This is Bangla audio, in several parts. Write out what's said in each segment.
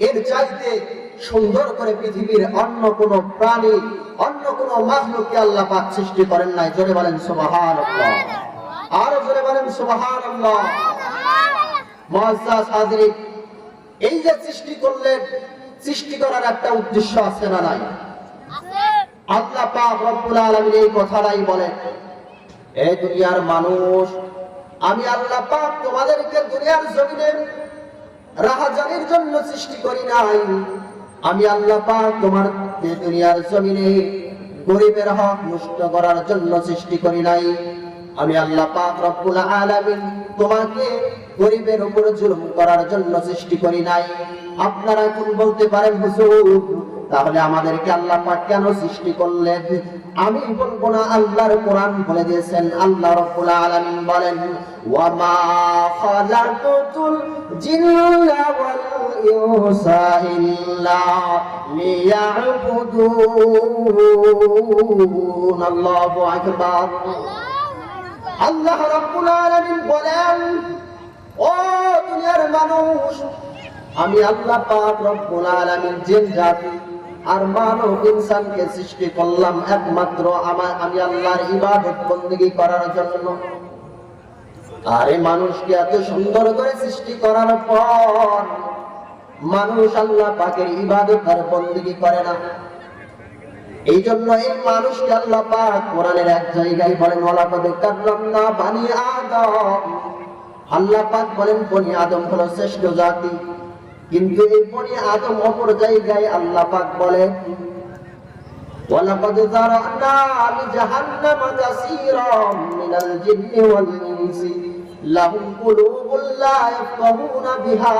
এর চাইতে সুন্দর করে পৃথিবীর অন্য কোন প্রাণী অন্য কোন মাহলুককে আল্লাহ পাক সৃষ্টি করেন নাই। জোরে বলেন সুবাহান আরও জোরে বলেন সুবাহান এই যে সৃষ্টি করলেন সৃষ্টি করার একটা উদ্দেশ্য আছে না নাই? আল্লাহ পাক রব্বুল আলামিন এই কথাটাই বলেন এই দুনিয়ার মানুষ আমি আল্লাহ পাক তোমাদেরকে দুনিয়ার জমিনে রাহাজানির জন্য সৃষ্টি করি নাই। আমি আল্লাহ পাক তোমার দুনিয়ার জমিনে গরিবের হক নষ্ট করার জন্য সৃষ্টি করি নাই। আমি আল্লাহ পাক রব্বুল আলামিন তোমাকে গরিবের উপর জুলুম করার জন্য সৃষ্টি করি নাই। আপনারা কোন বলতে পারেন, হুজুর তাহলে আমাদেরকে আল্লাহ পাক কেন সৃষ্টি করলেন? আমি বলব না, আল্লাহর কোরআন বলে দিয়েছেন, আল্লাহ রাব্বুল আলামিন বলেন ওয়া মা খালাকুতুল জিন্না ওয়াল ইনসা ইল্লা লিয়াবুদুন। আল্লাহু আকবার। আল্লাহ রাব্বুল আলামিন বলেন, ও দুনিয়ার মানুষ, আমি আল্লাহ পাক রব্বুল আলামিন জিন জাতি আর মানব ইনসানকে সৃষ্টি করলাম একমাত্র আমার আমি আল্লাহর ইবাদত বন্দী করার জন্য। আরে মানুষকে এত সুন্দর করে সৃষ্টি করার পর মানুষ আল্লাহ পাকের ইবাদত আর বন্দী করে না। এই জন্য এই মানুষকে আল্লাহ পাক কোরআনের এক জায়গায় বলেন ওলাপদে কারলাম না বানি আদম। আল্লাহ পাক বলেন, বনি আদম হলো শ্রেষ্ঠ জাতি। কিন্তু এই বনি আদম অপর জায়গায় আল্লাহ পাক বলেন ولقد ذرأنا لجهنم كثيرا من الجن والإنس لهم قلوب لا يفقهون بها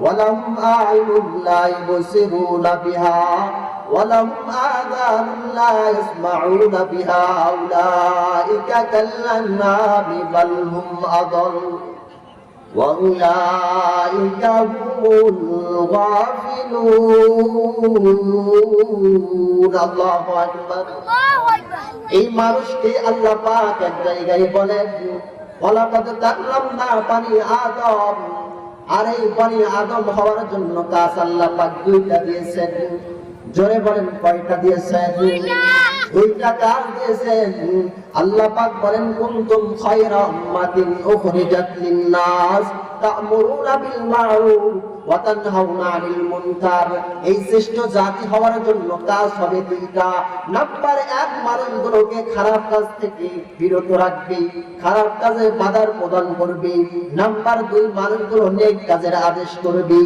ولهم أعين لا يبصرون بها ولهم آذان لا يسمعون بها أولئك كالأنعام بل هم أضل وأولئك هم الغافلون الله أكبر এই মানুষকে আল্লাহ পাক এক জায়গায় বলেন ওয়ালাকাদ কাররামনা বানি আদম আর এই বানি আদম হওয়ার জন্য কাজ আল্লাহ পাক দুইটা দিয়েছেন জোরে বলেন কয়টা দিয়েছেন দুইটা কাজ দিয়েছেন। আল্লাহ পাক বলেন কুনতুম খায়রা উম্মাতিন উখরিজাত লিন-নাস তা'মুরুনা বিল মা'রুফ আদেশ করবে।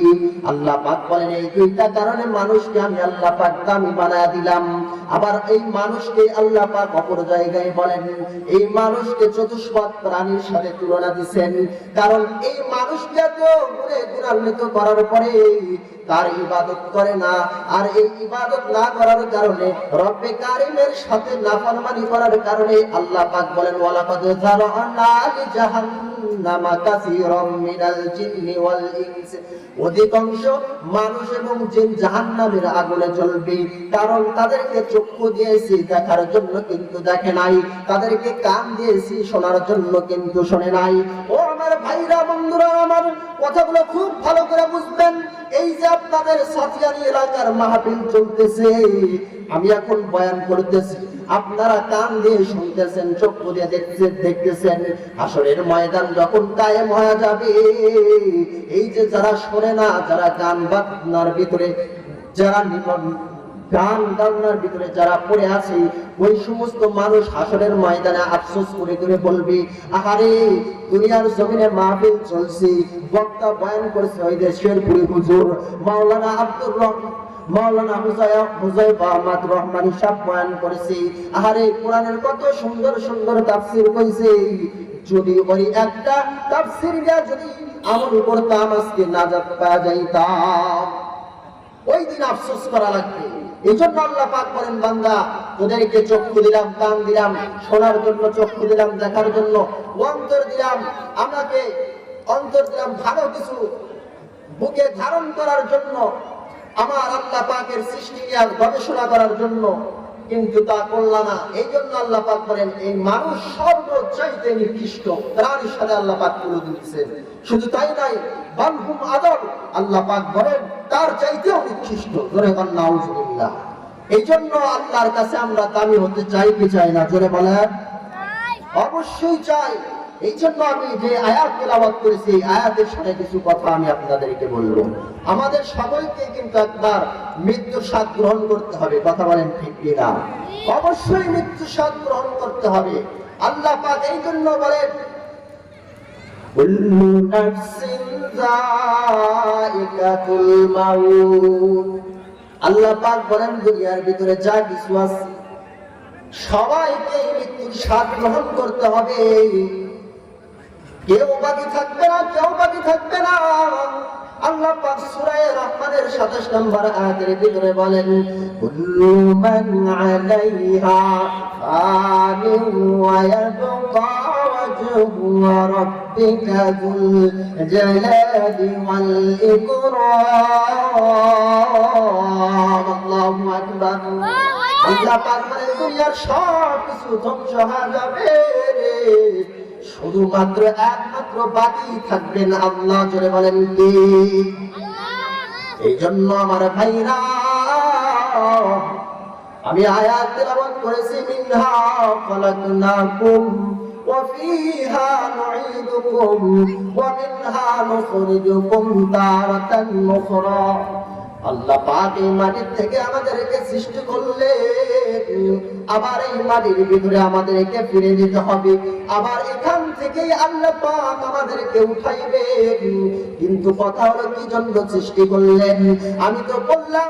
আল্লাহ পাক বলেন, এই দুইটা কারণে মানুষকে আমি আল্লাহ পাক দামি বানায় দিলাম। আবার এই মানুষকে আল্লাহ পাক অপর জায়গায় বলেন, এই মানুষকে চতুষ্পদ প্রাণীর সাথে তুলনা দিছেন। কারণ এই মানুষকে তো গুণে গুণান্বিত করার পরে তার ইবাদত করে না। আর এই ইবাদত না করার কারণে রব্বে কারিমের সাথে নাফরমানি করার কারণে আল্লাহ পাক বলেন, ওয়ালাকাদ যারানা লি জাহান্নামা মিনাল জিন্নি ওয়াল ইনস। অধিকাংশ মানুষ এবং জিন জাহান্নামের আগুনে জ্বলবে, কারণ তাদেরকে চক্ষু দিয়েছি দেখার জন্য কিন্তু দেখে নাই, তাদেরকে কান দিয়েছি শোনার জন্য কিন্তু শোনে নাই। ও ভাইরা, বন্ধুরা, আমার কথাগুলো খুব ভালো করে বুঝবেন। এই যে আপনাদের সাথিয়ারি এলাকার মাহফিল চলতেছে, আমি এখন বয়ান করতেছি। আপনারা কান দিয়ে শুনতেছেন চক্ষু দিয়ে দেখছেন দেখতেছেন আসরের ময়দান যখন কায়েম হয়ে যাবে। এই যে যারা শোনে না, যারা গান বাজনার ভিতরে, যারা গান ভিতরে যারা পড়ে আছে, ওই সমস্ত মানুষ হাসরের ময়দানে আফসোস করে করে আহারে, দুনিয়ার জমিনে মাহফিল চলছে, বক্তা বয়ান ওই দেশের পুরী হুজুর, মাওলানা আব্দুর রহমান কত সুন্দর সুন্দর যদি ওই একটা আজকে নাজাত পাওয়া যাইতাম। ওই দিন আফসোস করা লাগবে। এই জন্য আল্লাহ পাক বলেন, বান্দা, তোদেরকে চক্ষু দিলাম, কান দিলাম, শোনার জন্য চক্ষু দিলাম, দেখার জন্য অন্তর দিলাম, আমাকে অন্তর দিলাম ভালো কিছু, বুকে ধারণ করার জন্য, আমার আল্লাহ পাকের সৃষ্টি নিয়ে গবেষণা করার জন্য। কিন্তু তা করল না। এই জন্য আল্লাহ পাক বলেন এই মানুষ সর্বচাইতে নিকৃষ্ট। তার সাথে আল্লাহ পাক তুলে দিচ্ছেন শুধু তাই নাই বানহুম আদর আল্লাহ পাক বলেন তার চাইতেও নিকৃষ্ট। ধরে কন্যা এই জন্য আল্লাহর কাছে আমরা দামি হতে চাই কি চাই না? জোরে বলেন। অবশ্যই চাই। এই জন্য আমি যে আয়াত তেলাওয়াত করেছি আয়াতের সাথে কিছু কথা আমি আপনাদেরকে বলব। আমাদের সকলকে কিন্তু একবার মৃত্যু স্বাদ গ্রহণ করতে হবে, কথা বলেন ঠিক কিনা? অবশ্যই মৃত্যু স্বাদ গ্রহণ করতে হবে। আল্লাহ পাক এই জন্য বলেন, কুল্লু নাফসিন যায়িকাতুল মাউত। আল্লাহ পাক বলেন, দুনিয়ার ভিতরে যা কিছু আছে, সবাইকে মৃত্যুর স্বাদ গ্রহণ করতে হবে। কেউ বাকি থাকবে না কেউ বাকি থাকবে না। আল্লাহ পাক সূরা রহমানের 27 নম্বর আয়াতের ভিতরে বলেন কুল্লু মান আলাইহা ফানিন ওয়া ইয়াবকা ওয়াজহু রাব্বিকা যুল জালালি ওয়াল ইকরাম। আল্লাহু আকবার। আল্লাহ পাক বলেন দুনিয়ার সব কিছু ধ্বংস হয়ে যাবে রে। শুধুমাত্র একমাত্র বাকি থাকবেন আল্লাহ, জোরে বলেন কি? এই জন্য আমার ভাইরা, আমি আয়াত করেছি, মিনহা মাটির থেকে সৃষ্টি করলে আবার এই মাটির ভিতরে আমাদেরকে ফিরে যেতে হবে। আবার এখান থেকেই আল্লাহ পাক আমাদেরকে উঠাইবেন। কিন্তু কথা হলো কি জন্য সৃষ্টি করলেন? আমি তো বললাম